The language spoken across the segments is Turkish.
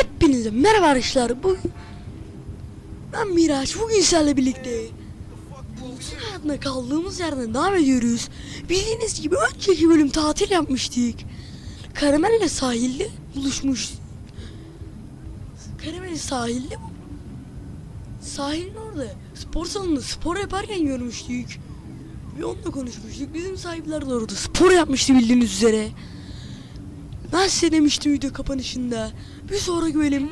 Hepinize merhaba arkadaşlar. Bugün ben Miraç. Bugün sizlerle birlikte Bulut'un hayatına kaldığımız yerden devam ediyoruz. Bildiğiniz gibi önceki bölüm tatil yapmıştık. Karamel'le sahilde buluşmuş. Karamel sahilde Sahilin orada spor salonunda spor yaparken görmüştük. Ve onunla konuşmuştuk. Bizim sahipler de orada spor yapmıştı bildiğiniz üzere. Ben size demiştim video kapanışında. Bir sonraki bölüm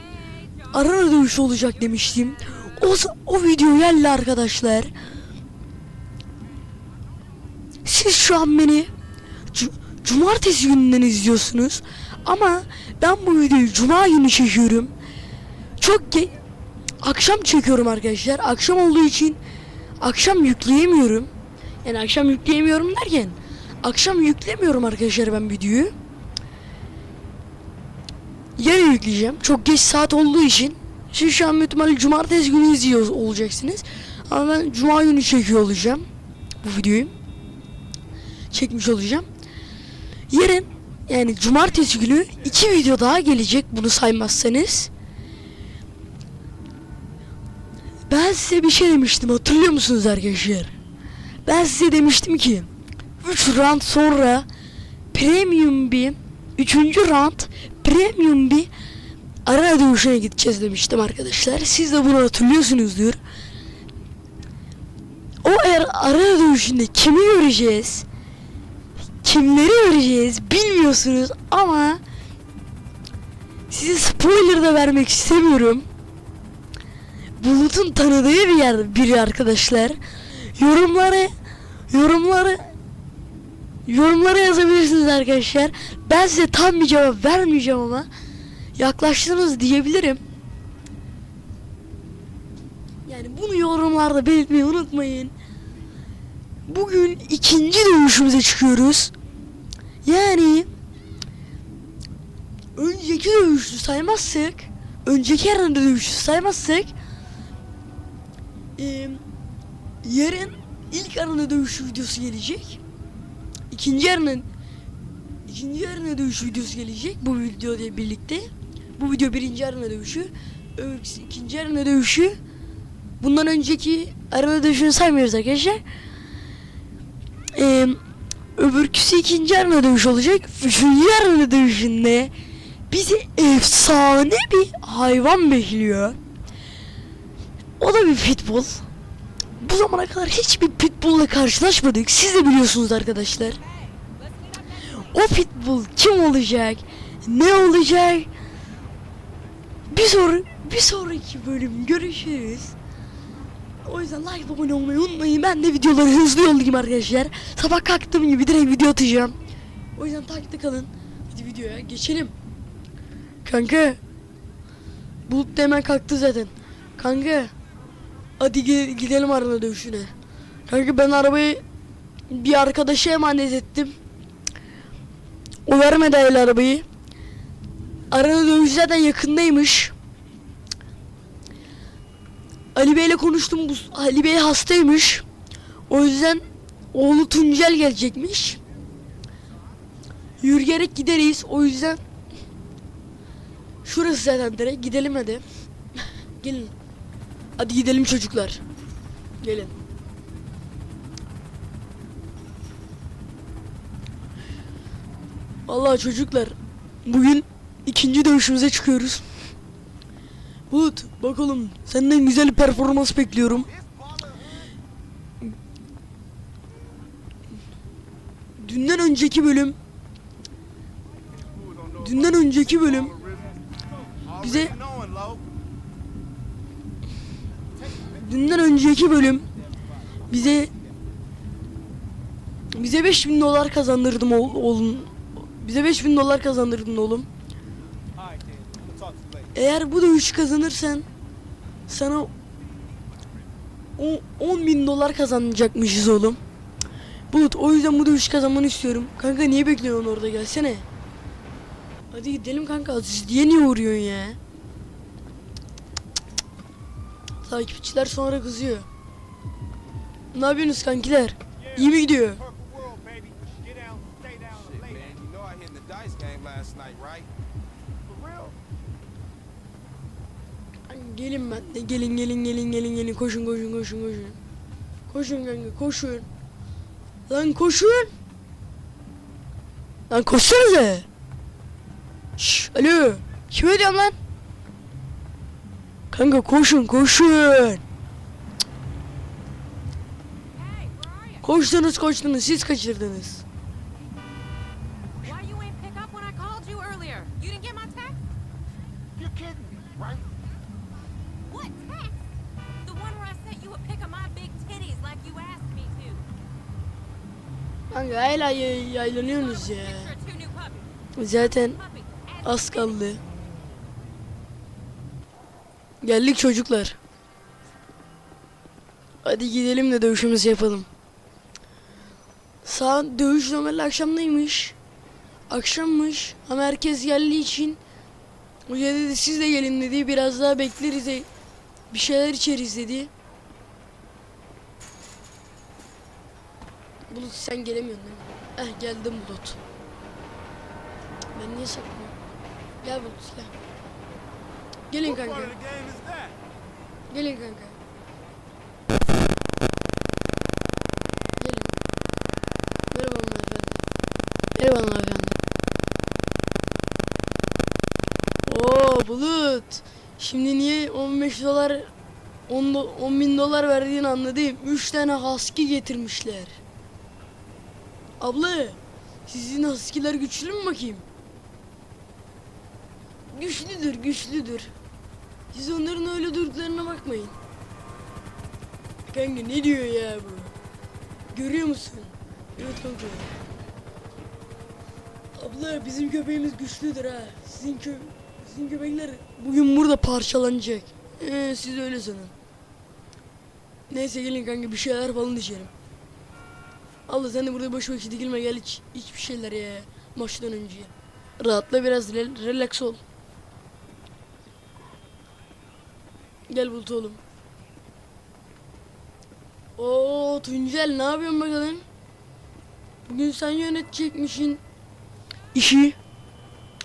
arana dövüşü olacak demiştim. O, o video geldi arkadaşlar. Siz şu an beni cu- cumartesi gününden izliyorsunuz. Ama ben bu videoyu cuma günü çekiyorum. Çok ge- akşam çekiyorum arkadaşlar. Akşam olduğu için akşam yükleyemiyorum. Yani akşam yükleyemiyorum derken akşam yüklemiyorum arkadaşlar ben videoyu. Yarın yükleyeceğim. Çok geç saat olduğu için. Siz şu an ihtimalle cumartesi günü izliyor olacaksınız. Ama ben cuma günü çekiyor olacağım. Bu videoyu. Çekmiş olacağım. Yarın yani cumartesi günü iki video daha gelecek bunu saymazsanız. Ben size bir şey demiştim hatırlıyor musunuz arkadaşlar? Ben size demiştim ki 3 round sonra premium bir 3. round premium bir arena dövüşüne gideceğiz demiştim arkadaşlar. Siz de bunu hatırlıyorsunuzdur. O eğer arena dövüşünde kimi göreceğiz? Kimleri göreceğiz bilmiyorsunuz ama size spoiler da vermek istemiyorum. Bulut'un tanıdığı bir yer biri arkadaşlar. Yorumları yorumları yorumlara yazabilirsiniz arkadaşlar. Ben size tam bir cevap vermeyeceğim ama yaklaştınız diyebilirim. Yani bunu yorumlarda belirtmeyi unutmayın. Bugün ikinci dövüşümüze çıkıyoruz. Yani önceki dövüşü saymazsak, önceki yarın dövüşü saymazsak eee, yarın ilk arana dövüşü videosu gelecek. İkinci yarının ikinci arana dövüşü videosu gelecek bu video ile birlikte. Bu video birinci arana dövüşü. İkinci arana dövüşü. Bundan önceki arana dövüşünü saymıyoruz arkadaşlar. Ee, öbürküsü ikinci arana dövüş olacak. Üçüncü arana dövüşünde bizi efsane bir hayvan bekliyor. O da bir pitbull. Bu zamana kadar hiçbir pitbull'la karşılaşmadık. Siz de biliyorsunuz arkadaşlar. O pitbull kim olacak? Ne olacak? Bir sonra bir sonraki bölüm görüşürüz. O yüzden like abone olmayı unutmayın. Ben de videoları hızlı yollayayım arkadaşlar. Sabah kalktığım gibi direkt video atacağım. O yüzden takipte kalın. Hadi videoya geçelim. Kanka. Bulut da hemen kalktı zaten. Kanka. Hadi gi- gidelim araba dövüşüne. Kanka ben arabayı bir arkadaşa emanet ettim. O vermedi arabayı. Araba dövüş zaten yakındaymış. Ali Bey'le konuştum. Bu, Ali Bey hastaymış. O yüzden oğlu Tuncel gelecekmiş. Yürüyerek gideriz. O yüzden şurası zaten direkt. Gidelim hadi. Gelin. Hadi gidelim çocuklar. Gelin. Vallahi çocuklar bugün ikinci dövüşümüze çıkıyoruz. Bulut bakalım senden güzel bir performans bekliyorum. Dünden önceki bölüm Dünden önceki bölüm bize dünden önceki bölüm bize bize 5000 dolar kazandırdım oğlum. Bize 5000 dolar kazandırdın oğlum. Eğer bu dövüşü kazanırsan sana 10 bin dolar kazanacakmışız oğlum. Bulut o yüzden bu dövüşü kazanmanı istiyorum. Kanka niye bekliyorsun orada gelsene. Hadi gidelim kanka. Diye niye uğruyorsun ya? Takipçiler sonra kızıyor. Ne yapıyorsunuz kankiler? İyi mi gidiyor? Gelin ben de gelin gelin gelin gelin gelin koşun koşun koşun koşun. Koşun kanka koşun. Lan koşun. Lan koşsanıza. Şş, alo. Kime diyorum lan? Kanka koşun koşun. Koştunuz koştunuz siz kaçırdınız. Kanka hala yay- yaylanıyorsunuz ya. Zaten az kaldı. Geldik çocuklar. Hadi gidelim de dövüşümüzü yapalım. Saat dövüş normalde akşamdaymış. Akşammış ama herkes geldiği için Hoca dedi siz de gelin dedi biraz daha bekleriz bir şeyler içeriz dedi. Bulut sen gelemiyorsun değil mi? Eh geldim Bulut. Ben niye saklanıyorum? Gel Bulut gel. Gelin kanka. Gelin kanka. Gelin. Merhaba hanımefendi. Merhaba hanımefendi. Oo Bulut. Şimdi niye 15 dolar 10, do- 10 bin dolar verdiğini anladım. 3 tane husky getirmişler. Abla sizin husky'ler güçlü mü bakayım? Güçlüdür güçlüdür. Siz onların öyle durduklarına bakmayın. Kanka ne diyor ya bu? Görüyor musun? Evet kanka. Abla bizim köpeğimiz güçlüdür ha. Sizin kö sizin köpekler bugün burada parçalanacak. Ee, siz öyle sanın. Neyse gelin kanka bir şeyler falan içelim. Abla sen de burada boş boş dikilme gel iç, iç bir şeyler ya maçtan önce. Rahatla biraz re- relax ol. Gel Bulut oğlum. Oo Tuncel ne yapıyorsun bakalım? Bugün sen yönetecekmişsin işi.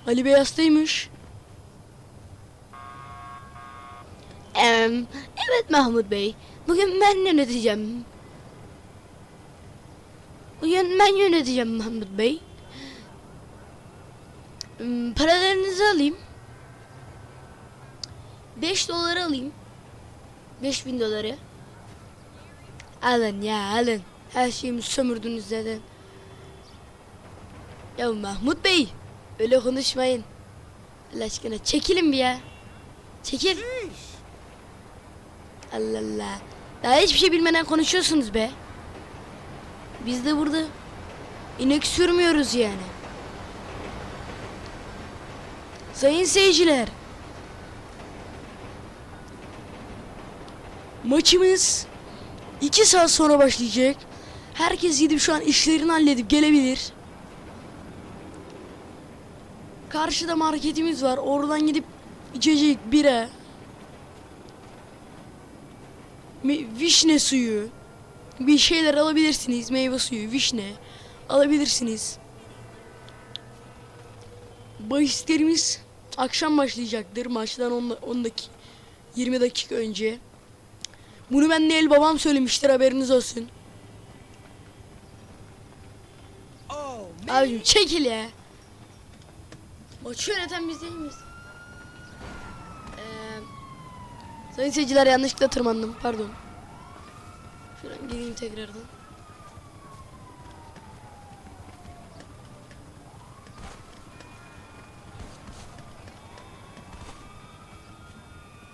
Ali Bey hastaymış. evet Mahmut Bey. Bugün ben yöneteceğim. Bugün ben yöneteceğim Mahmut Bey. Hmm, Paralarınızı alayım. 5 doları alayım. 5000 doları. Alın ya alın. Her şeyimi sömürdünüz zaten. Ya Mahmut Bey. Öyle konuşmayın. Allah aşkına çekilin bir ya. Çekil. Allah Allah. Daha hiçbir şey bilmeden konuşuyorsunuz be. Biz de burada inek sürmüyoruz yani. Sayın seyirciler. Maçımız 2 saat sonra başlayacak. Herkes gidip şu an işlerini halledip gelebilir. Karşıda marketimiz var. Oradan gidip içecek bira, vişne suyu, bir şeyler alabilirsiniz. Meyve suyu, vişne alabilirsiniz. Bahislerimiz akşam başlayacaktır. Maçtan 10, 10 dakika 20 dakika önce. Bunu ben değil babam söylemiştir haberiniz olsun. Oh, Abicim çekil ya. Maçı yöneten biz değil miyiz? Ee, sayın seyirciler yanlışlıkla tırmandım pardon. Gireyim tekrardan.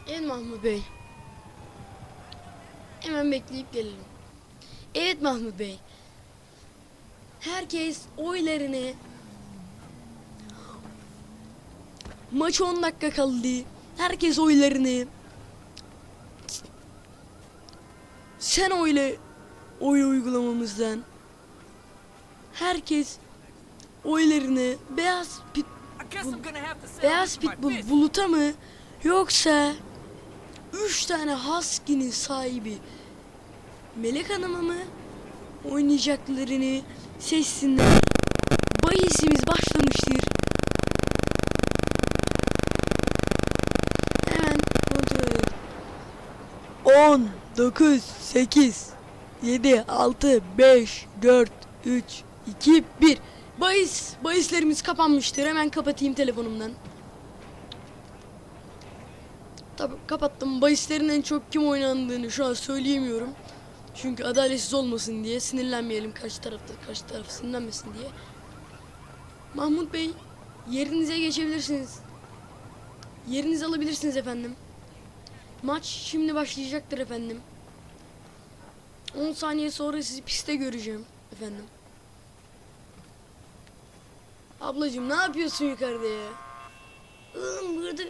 Evet Mahmut Bey. Hemen bekleyip gelelim. Evet Mahmut Bey. Herkes oylarını Maç 10 dakika kaldı. Herkes oylarını sen oyla oy uygulamamızdan herkes oylarını beyaz pit say beyaz pitbull buluta mı yoksa 3 tane husky'nin sahibi Melek Hanım'a mı oynayacaklarını seçsinler. Bahisimiz başlamıştır. Hemen kontrol edelim. 10, 9, 8, 7, 6, 5, 4, 3, 2, 1. Bahis, bahislerimiz kapanmıştır. Hemen kapatayım telefonumdan. Tabi kapattım. Bahislerin en çok kim oynandığını şu an söyleyemiyorum. Çünkü adaletsiz olmasın diye sinirlenmeyelim karşı tarafta karşı taraf sinirlenmesin diye. Mahmut Bey yerinize geçebilirsiniz. Yerinizi alabilirsiniz efendim. Maç şimdi başlayacaktır efendim. 10 saniye sonra sizi piste göreceğim efendim. Ablacığım ne yapıyorsun yukarıda ya? Oğlum burada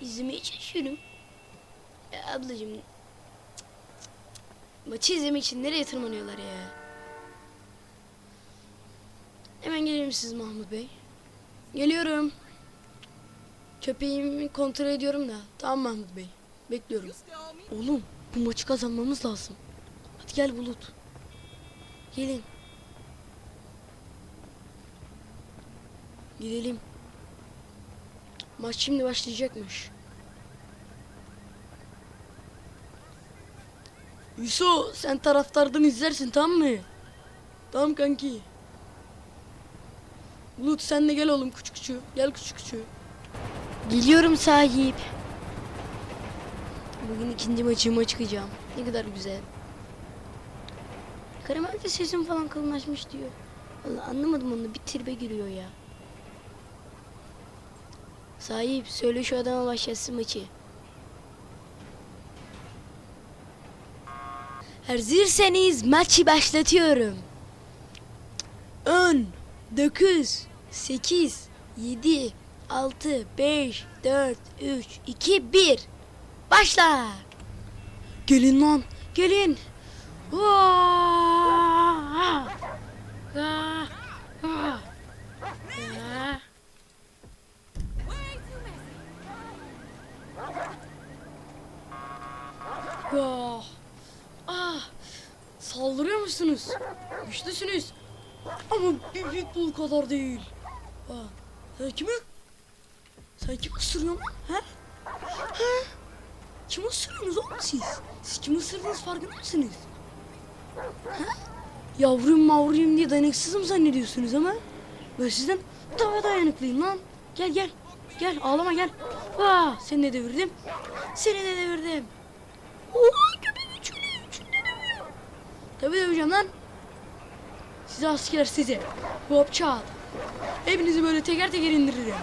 izlemeye çalışıyorum. Ya cık, cık. maçı izlemek için nereye tırmanıyorlar ya? Hemen gelir misiniz Mahmut Bey? Geliyorum. Köpeğimi kontrol ediyorum da. Tamam Mahmut Bey. Bekliyorum. Oğlum bu maçı kazanmamız lazım. Hadi gel Bulut. Gelin. Gidelim. Maç şimdi başlayacakmış. Yusuf sen taraftardan izlersin tamam mı? Tamam kanki. Bulut sen de gel oğlum küçük küçük. Gel küçük küçük. Geliyorum sahip. Bugün ikinci maçıma çıkacağım. Ne kadar güzel. Karamel de sesim falan kalınlaşmış diyor. Vallahi anlamadım onu. Bir tribe giriyor ya. Sahip söyle şu adama başlasın maçı. Hazırsanız maçı başlatıyorum. 10, 9, 8, 7, 6, 5, 4, 3, 2, 1. Başla. Gelin lan. Gelin. Vaa! Vaa! Ah! Saldırıyor musunuz? Güçlüsünüz. Ama bir pitbull kadar değil. Aa, sen kimi? Sen kimi ısırıyorsun lan? He? He? Kimi ısırıyorsunuz oğlum siz? Siz kimi ısırdınız farkında mısınız? He? Yavrum mavruyum diye dayanıksızım zannediyorsunuz ama ben sizden daha dayanıklıyım lan. Gel gel. Gel ağlama gel. Vaa seni de devirdim. Seni de devirdim. Oha köpek üçünü üçünü dövüyor. Tabii döveceğim lan. Size asker size. Hop çat. Hepinizi böyle teker teker indiririm.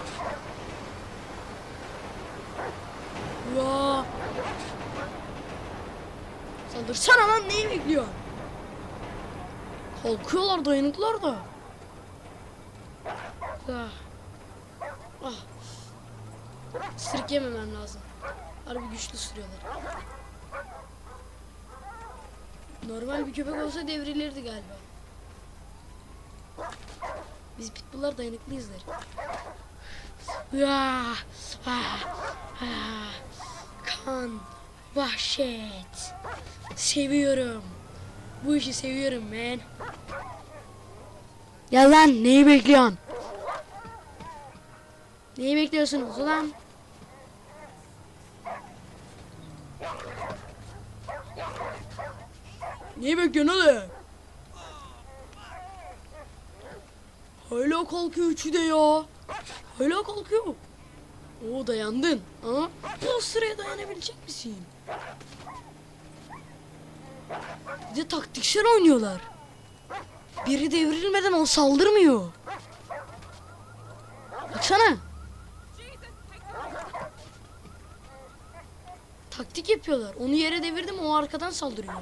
Vaa. Saldırsana lan neyi bekliyorsun? Kalkıyorlar dayanıklılar da. Ah. Ah. Sırık yememem lazım. Harbi güçlü sürüyorlar. Normal bir köpek olsa devrilirdi galiba. Biz pitbulllar dayanıklıyızdır. Ya, ah, ah. Kan, vahşet. Seviyorum. Bu işi seviyorum man. Ya lan neyi bekliyorsun? Neyi bekliyorsunuz ulan? Neyi bekliyorsun oğlum? Hala kalkıyor üçü de ya. Hala kalkıyor. Oo dayandın. Ama bu sıraya dayanabilecek misin? Bir de taktiksel oynuyorlar. Biri devrilmeden o saldırmıyor. Baksana. Taktik yapıyorlar. Onu yere devirdim o arkadan saldırıyor.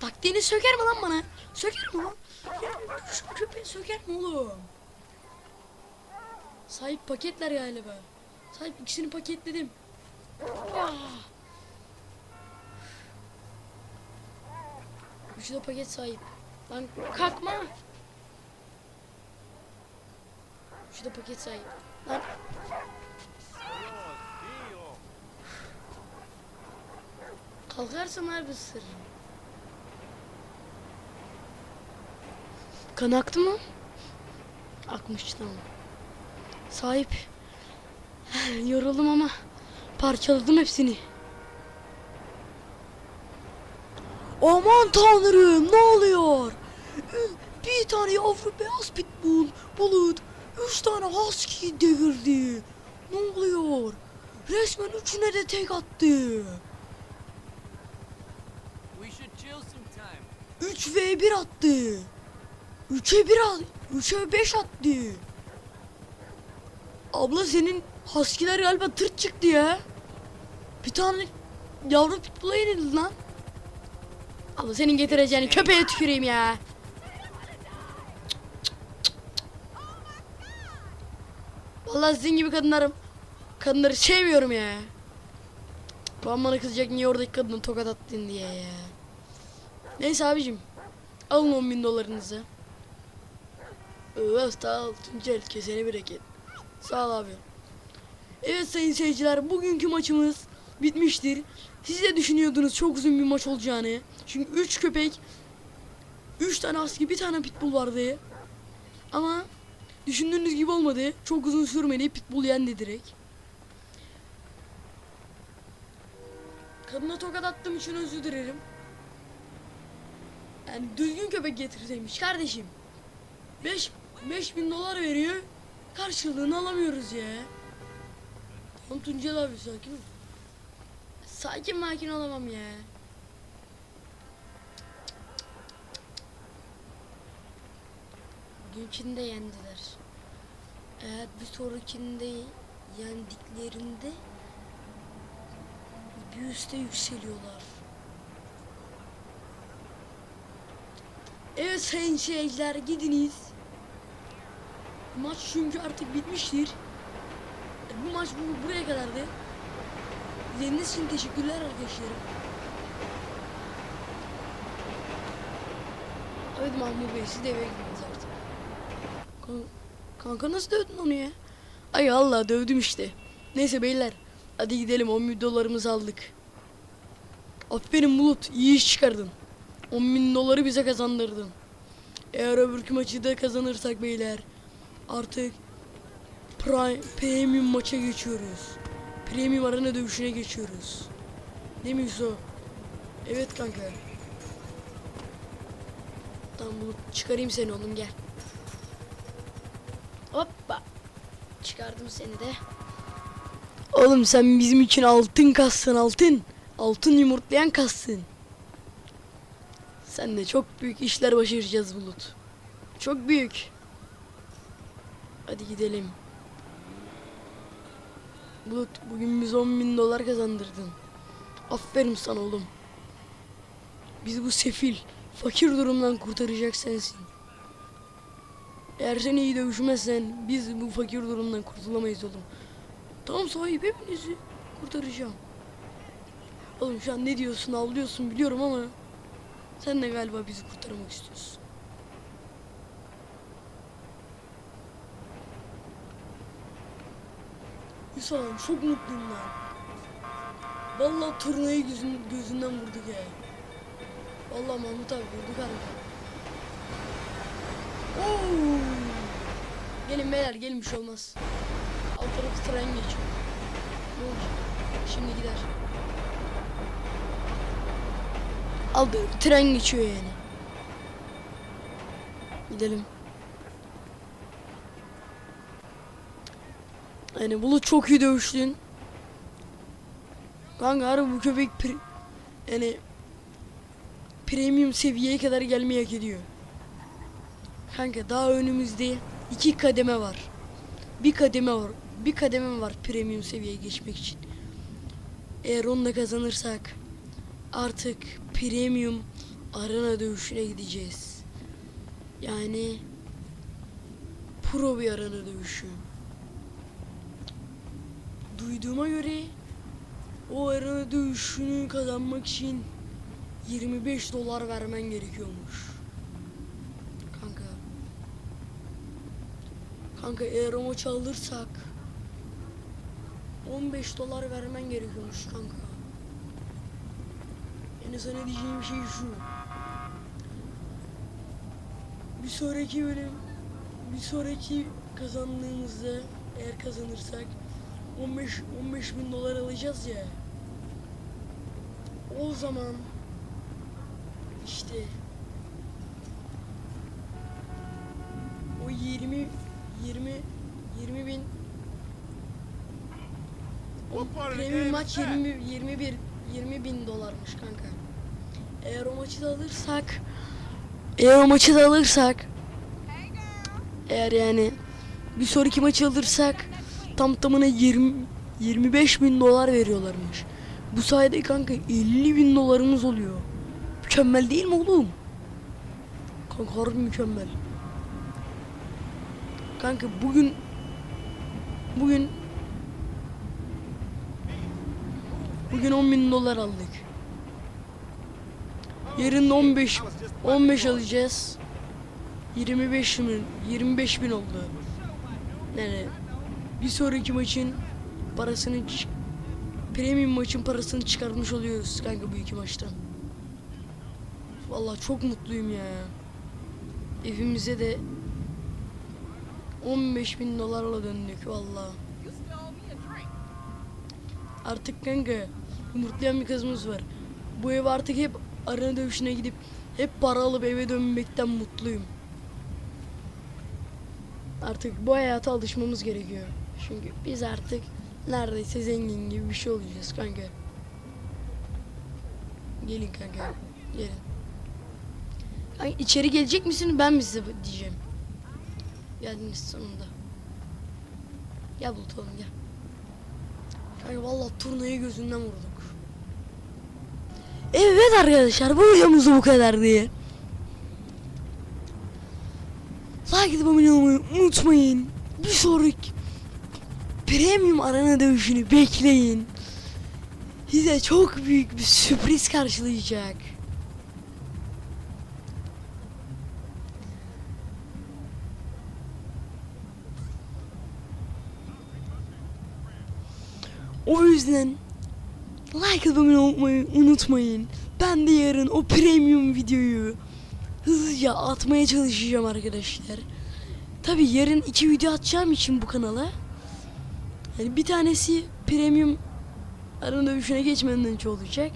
Taktiğini söker mi lan bana? Söker mi lan? Ya, Şu köpeği söker mi oğlum? Sahip paketler galiba. Sahip ikisini paketledim. Ah. Üçü de paket sahip. Lan kalkma. De paket sahip. Lan kalkarsam harbi ısırırım. Kan aktı mı? Akmış tamam. Sahip. Yoruldum ama parçaladım hepsini. Aman tanrım ne oluyor? Bir tane yavru beyaz pitbull bulut üç tane husky devirdi. Ne oluyor? Resmen üçüne de tek attı. We should chill sometime. 3 v 1 attı. 3'e 1 at. 3'e 5 attı. Abla senin husky'ler galiba tırt çıktı ya. Bir tane yavru pitbull'a yenildi lan. Abla senin getireceğini köpeğe tüküreyim ya. Vallahi sizin gibi kadınlarım. Kadınları sevmiyorum ya. Babam bana kızacak niye oradaki kadını tokat attın diye ya. Neyse abicim. Alın 10 bin dolarınızı. Evet sağ ol Tuncel kesene bereket. Sağ ol abi. Evet sayın seyirciler bugünkü maçımız bitmiştir. Siz de düşünüyordunuz çok uzun bir maç olacağını. Çünkü 3 köpek 3 tane husky bir tane pitbull vardı. Ama düşündüğünüz gibi olmadı. Çok uzun sürmedi. Pitbull yendi direkt. Kadına tokat attığım için özür dilerim. Yani düzgün köpek getirseymiş kardeşim. 5 bin dolar veriyor. Karşılığını alamıyoruz ya. Tamam Tuncel abi sakin ol. Sakin makin olamam ya. Bugünkinde yendiler. Eğer bir sonrakinde yendiklerinde bir üste yükseliyorlar. Evet sayın seyirciler gidiniz. Maç çünkü artık bitmiştir. E, Bu maç bu, buraya kadardı. İzlediğiniz için teşekkürler arkadaşlarım. Evet Mahmut Bey siz de eve gidiniz artık. Kan- kanka nasıl dövdün onu ya? Ay Allah dövdüm işte. Neyse beyler hadi gidelim 10 bin dolarımızı aldık. Aferin Bulut iyi iş çıkardın. 10 bin doları bize kazandırdın. Eğer öbürkü maçı da kazanırsak beyler artık Prime, Premium maça geçiyoruz. Premium arena dövüşüne geçiyoruz. Değil mi Yusuf? Evet kanka. Tamam Bulut çıkarayım seni oğlum gel. Hoppa. Çıkardım seni de. Oğlum sen bizim için altın kassın altın. Altın yumurtlayan kassın. Sen de çok büyük işler başaracağız Bulut. Çok büyük. Hadi gidelim. Bulut bugün biz 10 bin dolar kazandırdın. Aferin sana oğlum. Biz bu sefil, fakir durumdan kurtaracak sensin. Eğer sen iyi dövüşmezsen biz bu fakir durumdan kurtulamayız oğlum. Tamam sahip hepinizi kurtaracağım. Oğlum şu an ne diyorsun ağlıyorsun biliyorum ama sen de galiba bizi kurtarmak istiyorsun. Hüsam çok mutluyum lan. Vallahi turnayı gözün, gözünden vurduk ya. Vallahi Mahmut abi vurduk harbi. Oo! Gelin beyler gelin bir şey olmaz. Alt tarafı tren geçiyor. Ne olacak? Şimdi gider. Tarafı tren geçiyor yani. Gidelim. Yani Bulut çok iyi dövüştün. Kanka harbi bu köpek pri- yani premium seviyeye kadar gelmeyi hak ediyor. Kanka daha önümüzde iki kademe var. Bir kademe var. Bir kademe var premium seviyeye geçmek için. Eğer onu da kazanırsak artık premium arena dövüşüne gideceğiz. Yani pro bir arena dövüşü. Duyduğuma göre o arena dövüşünü kazanmak için 25 dolar vermen gerekiyormuş. Kanka. Kanka eğer o maçı alırsak 15 dolar vermen gerekiyormuş kanka. Yani sana diyeceğim şey şu. Bir sonraki bölüm bir sonraki kazandığımızda eğer kazanırsak 15 15 bin dolar alacağız ya. O zaman İşte. O 20 20 20 bin o premium maç is that? 20 21 20 bin dolarmış kanka. Eğer o maçı da alırsak eğer o maçı da alırsak eğer yani bir sonraki maçı alırsak tam tamına 20 25 bin dolar veriyorlarmış. Bu sayede kanka 50 bin dolarımız oluyor. Mükemmel değil mi oğlum? Kanka harbi mükemmel. Kanka bugün bugün bugün 10 bin dolar aldık. Yarın da 15 15 alacağız. 25 bin 25 bin oldu. Yani bir sonraki maçın parasını premium maçın parasını çıkarmış oluyoruz kanka bu iki maçtan. Vallahi çok mutluyum ya. Evimize de 15 bin dolarla döndük vallahi. Artık kanka umurtlayan bir kızımız var. Bu ev artık hep arena dövüşüne gidip hep para alıp eve dönmekten mutluyum. Artık bu hayata alışmamız gerekiyor. Çünkü biz artık neredeyse zengin gibi bir şey olacağız kanka. Gelin kanka. Gelin. Kanka içeri gelecek misin ben mi size diyeceğim. Geldiniz sonunda. Gel Bulut oğlum gel. Kanka valla turnayı gözünden vurduk. Evet arkadaşlar bu videomuz bu kadar diye. Like atıp abone olmayı unutmayın. Bir sonraki premium arena dövüşünü bekleyin. Size çok büyük bir sürpriz karşılayacak. O yüzden like abone olmayı unutmayın. Ben de yarın o premium videoyu hızlıca atmaya çalışacağım arkadaşlar. Tabi yarın iki video atacağım için bu kanala. Yani bir tanesi premium arena dövüşüne geçmeden önce olacak.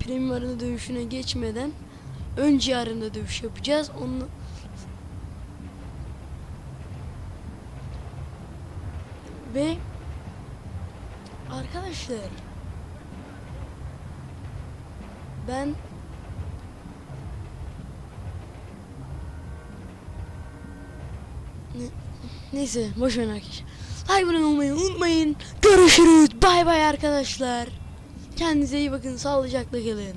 Premium arena dövüşüne geçmeden önce arena dövüş yapacağız. Onu ve arkadaşlar ben Ne- Neyse boş verin arkadaşlar. Abone olmayı unutmayın. Görüşürüz. Bay bay arkadaşlar. Kendinize iyi bakın. Sağlıcakla kalın.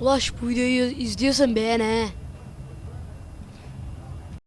Ulaş bu videoyu izliyorsan beğen he.